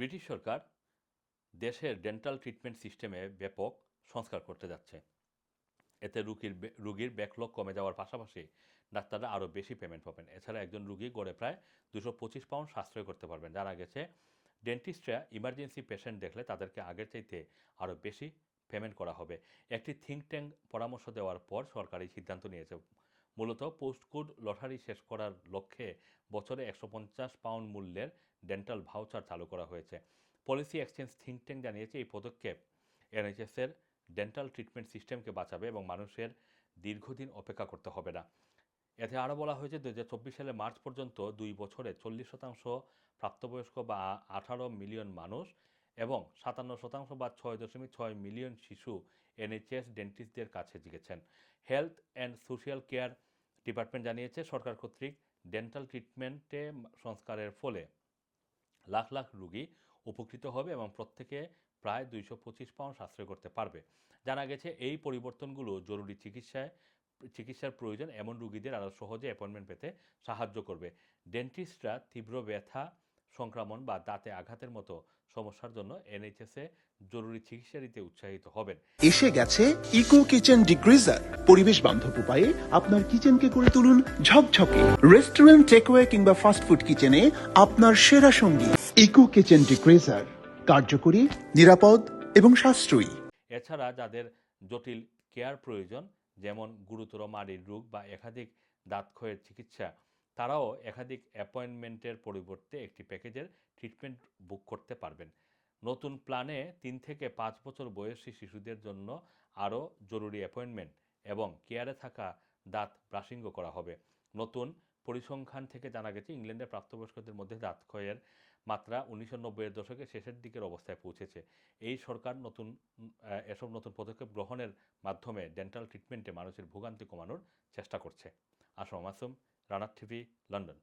British সরকার দেশের dental treatment সিস্টেমে ব্যাপক সংস্কার করতে যাচ্ছে। এতে রুগীর রুগীর ব্যাকলগ কমে যাওয়ার পাশাপাশি ডাক্তাররা আরও বেশি পেমেন্ট পাবেন। এছাড়া একজন রুগী গড়ে প্রায় দুশো পঁচিশ পাউন্ড সাশ্রয় করতে পারবেন। জানা গেছে ডেন্টিস্টরা ইমার্জেন্সি পেশেন্ট দেখলে তাদেরকে আগের চাইতে আরও বেশি পেমেন্ট করা হবে। একটি থিঙ্ক ট্যাঙ্ক পরামর্শ দেওয়ার পর সরকার এই সিদ্ধান্ত নিয়েছে। মূলত পোস্টকোড লটারি শেষ করার লক্ষ্যে বছরে একশো পঞ্চাশ পাউন্ড মূল্যের ডেন্টাল ভাউচার চালু করা হয়েছে। পলিসি এক্সচেঞ্জ থিঙ্ক ট্যাঙ্ক জানিয়েছে এই পদক্ষেপ এনএইচএসের ডেন্টাল ট্রিটমেন্ট সিস্টেমকে বাঁচাবে এবং মানুষের দীর্ঘদিন অপেক্ষা করতে হবে না। এতে আরও বলা হয়েছে দু হাজার চব্বিশ সালে মার্চ পর্যন্ত দুই বছরে চল্লিশ শতাংশ প্রাপ্তবয়স্ক বা আঠারো মিলিয়ন মানুষ এবং সাতান্ন শতাংশ বা ছয় দশমিক ছয় মিলিয়ন শিশু এনএইচএস ডেন্টিস্টদের কাছে জিগেছেন। Health and social care department জানিয়েছে, সরকার কর্তৃক ডেন্টাল ট্রিটমেন্টে সংস্কারের ফলে লাখ লাখ রুগী উপকৃত হবে এবং প্রত্যেকে প্রায় দুইশো পঁচিশ পাউন্ড সাশ্রয় করতে পারবে। জানা গেছে, এই পরিবর্তনগুলো জরুরি চিকিৎসায়, চিকিৎসার প্রয়োজন এমন রুগীদের আরও সহজে অ্যাপয়েন্টমেন্ট পেতে সাহায্য করবে। ডেন্টিস্টরা তীব্র ব্যথা, সংক্রমণ বা দাঁতে আঘাতের মতো সমস্যার জন্য এনএইচএসে জরুরি চিকিৎসা দিতে উৎসাহিত হবেন। এসে গেছে ইকো কিচেন ডিগ্রিজার। পরিবেশ বান্ধব উপায়ে আপনার কিচেনকে করে তুলুন ঝকঝকে। রেস্টুরেন্ট, টেকওয়ে কিংবা ফাস্টফুড কিচেনে আপনার সেরা সঙ্গী। ইকো কিচেন ডিগ্রিজার কার্যকরী, নিরাপদ এবং সাশ্রয়ী। এছাড়া যাদের জটিল কেয়ার প্রয়োজন, যেমন গুরুতর মাড়ির রোগ বা একাধিক দাঁতক্ষয়ের চিকিৎসা, তারাও একাধিক অ্যাপয়েন্টমেন্টের পরিবর্তে একটি প্যাকেজের ট্রিটমেন্ট বুক করতে পারবেন। নতুন প্ল্যানে তিন থেকে পাঁচ বছর বয়সী শিশুদের জন্য আরও জরুরি অ্যাপয়েন্টমেন্ট। এবং কেয়ারে থাকা দাঁত ব্রাশিংও করা হবে। নতুন পরিসংখ্যান থেকে জানা গেছে, ইংল্যান্ডের প্রাপ্তবয়স্কদের মধ্যে দাঁত ক্ষয়ের মাত্রা উনিশশো নব্বইয়ের দশকে শেষের দিকের অবস্থায় পৌঁছেছে। এই সরকার নতুন এসব নতুন পদক্ষেপ গ্রহণের মাধ্যমে ডেন্টাল ট্রিটমেন্টে মানুষের ভোগান্তি কমানোর চেষ্টা করছে। আসম মাসুম, রানার টিভি, লন্ডন।